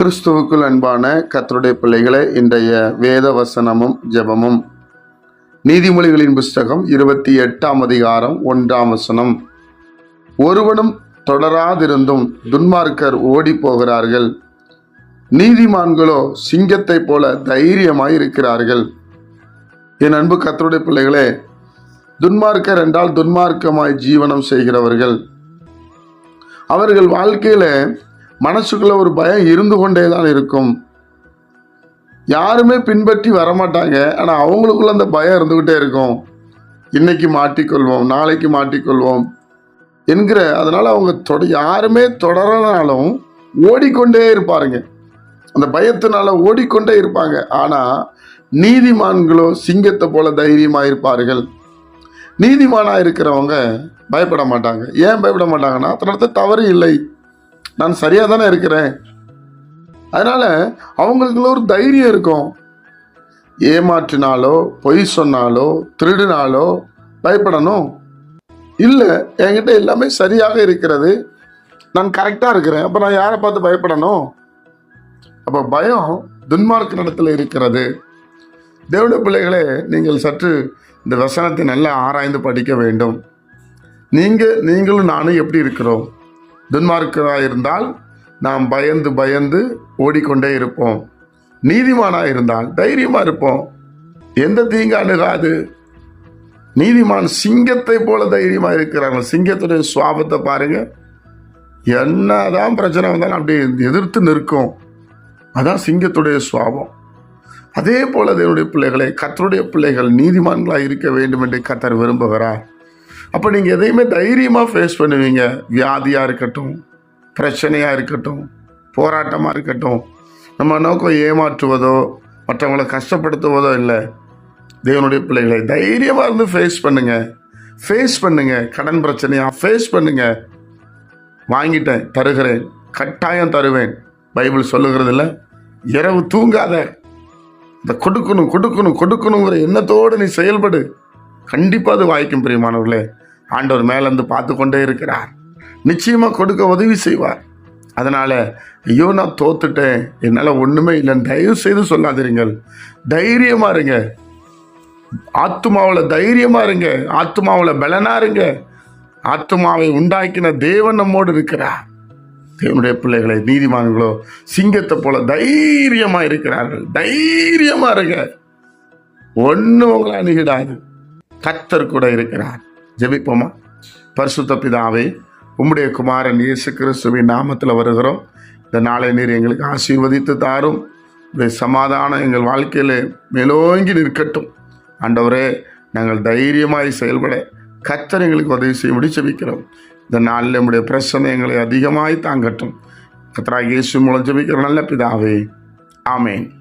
கிறிஸ்துவுக்குள் அன்பான கத்தருடைய பிள்ளைகளை இன்றைய வேத வசனமும் ஜெபமும். நீதிமொழிகளின் புஸ்தகம் இருபத்தி எட்டாம் அதிகாரம் ஒன்றாம் வசனம். ஒருவனும் தொடராதிருந்தும் துன்மார்க்கர் ஓடி போகிறார்கள் நீதிமான்களோ சிங்கத்தைப் போல தைரியமாய் இருக்கிறார்கள் என் அன்பு கத்தருடைய பிள்ளைகளே துன்மார்க்கர் என்றால் துன்மார்க்கமாய் ஜீவனம் செய்கிறவர்கள். அவர்கள் வாழ்க்கையில மனசுக்குள்ள ஒரு பயம் இருந்து கொண்டே தான் இருக்கும். யாருமே பின்பற்றி வரமாட்டாங்க. ஆனால் அவங்களுக்குள்ள அந்த பயம் இருந்துக்கிட்டே இருக்கும். இன்னைக்கு மாட்டிக்கொள்வோம் நாளைக்கு மாட்டிக்கொள்வோம் என்கிற அதனால அவங்க தொட யாருமே தொடரனாலும் ஓடிக்கொண்டே இருப்பாருங்க. அந்த பயத்தினால ஓடிக்கொண்டே இருப்பாங்க. ஆனால் நீதிமான்களோ சிங்கத்தை போல தைரியமாக இருப்பார்கள். நீதிமானாக இருக்கிறவங்க பயப்பட மாட்டாங்க. ஏன் பயப்பட மாட்டாங்கன்னா அதனால தவறு இல்லை. நான் சரியாக தானே இருக்கிறேன். அதனால் அவங்களுக்குள்ள ஒரு தைரியம் இருக்கும். ஏமாற்றினாலோ பொய் சொன்னாலோ திருடினாலோ பயப்படணும். இல்லை என்கிட்ட எல்லாமே சரியாக இருக்கிறது. நான் கரெக்டாக இருக்கிறேன். அப்போ நான் யாரை பார்த்து பயப்படணும்? அப்போ பயம் துன்மார்க்க நடத்தில் இருக்கிறது. தேவனுடைய பிள்ளைகளே நீங்கள் சற்று இந்த வசனத்தை நல்லா ஆராய்ந்து படிக்க வேண்டும். நீங்கள் நீங்களும் நானும் எப்படி இருக்கிறோம்? துன்மார்க்கராக இருந்தால் நாம் பயந்து பயந்து ஓடிக்கொண்டே இருப்போம். நீதிமானாக இருந்தால் தைரியமாக இருப்போம். எந்த தீங்கு அணுகாது நீதிமான் சிங்கத்தை போல தைரியமாக இருக்கிறாங்க சிங்கத்துடைய சுவாபத்தை பாருங்க. என்னதான் பிரச்சனை வந்தாலும் அப்படியே எதிர்த்து நிற்கும். அதான் சிங்கத்துடைய சுவாபம். அதே போல தேவனுடைய பிள்ளைகளை கத்தருடைய பிள்ளைகள் நீதிமான்களாக இருக்க வேண்டும் என்று கத்தர் விரும்புகிறார். அப்போ நீங்கள் எதையுமே தைரியமாக ஃபேஸ் பண்ணுவீங்க. வியாதியாக இருக்கட்டும் பிரச்சனையாக இருக்கட்டும் போராட்டமாக இருக்கட்டும் நம்ம நோக்கம் ஏமாற்றுவதோ மற்றவங்களை கஷ்டப்படுத்துவதோ இல்லை. தேவனுடைய பிள்ளைகளை தைரியமாக இருந்து ஃபேஸ் பண்ணுங்கள் ஃபேஸ் பண்ணுங்கள் கடன் பிரச்சனையாக ஃபேஸ் பண்ணுங்கள் வாங்கிட்டேன் தருகிறேன் கட்டாயம் தருவேன். பைபிள் சொல்லுகிறது இல்லை இரவு தூங்காத. இந்த கொடுக்கணும் கொடுக்கணும் கொடுக்கணுங்கிற எண்ணத்தோடு நீ செயல்படு. கண்டிப்பாக அது வாய்க்கும் பிரியமானவர்களே. ஆண்டவர் மேலேருந்து பார்த்து கொண்டே இருக்கிறார். நிச்சயமாக கொடுக்க உதவி செய்வார். அதனால் ஐயோ நான் தோத்துட்டேன். என்னால் ஒன்றுமே இல்லைன்னு தயவு செய்து சொல்லாதீர்கள். தைரியமாக இருங்க. ஆத்மாவில் தைரியமாக இருங்க. ஆத்துமாவில் பலனாக இருங்க. ஆத்துமாவை உண்டாக்கின தேவன் நம்மோடு இருக்கிறார். தேவனுடைய பிள்ளைகளை நீதிமான்களோ சிங்கத்தை போல தைரியமாக இருக்கிறார்கள். தைரியமாக இருங்க. ஒன்றும் உங்களை அணுகிடாது. கத்தர் கூட இருக்கிறார். ஜெபிப்போமா? பரிசுத்த பிதாவே உம்முடைய குமாரன் இயேசு கிறிஸ்துவின் நாமத்தில் வருகிறோம். இந்த நாளை நீர் எங்களுக்கு ஆசீர்வதித்து தாரும். இந்த சமாதானம் எங்கள் வாழ்க்கையில் மேலோங்கி நிற்கட்டும். ஆண்டவரே நாங்கள் தைரியமாய் செயல்பட கத்தர் எங்களுக்கு உதவி செய்ய ஜபிக்கிறோம். இந்த நாளில் நம்முடைய பிரச்சனை எங்களை அதிகமாய் தாங்கட்டும். கத்தராக இயேசு மூலம் ஜெபிக்கிற நல்ல பிதாவே ஆமேன்.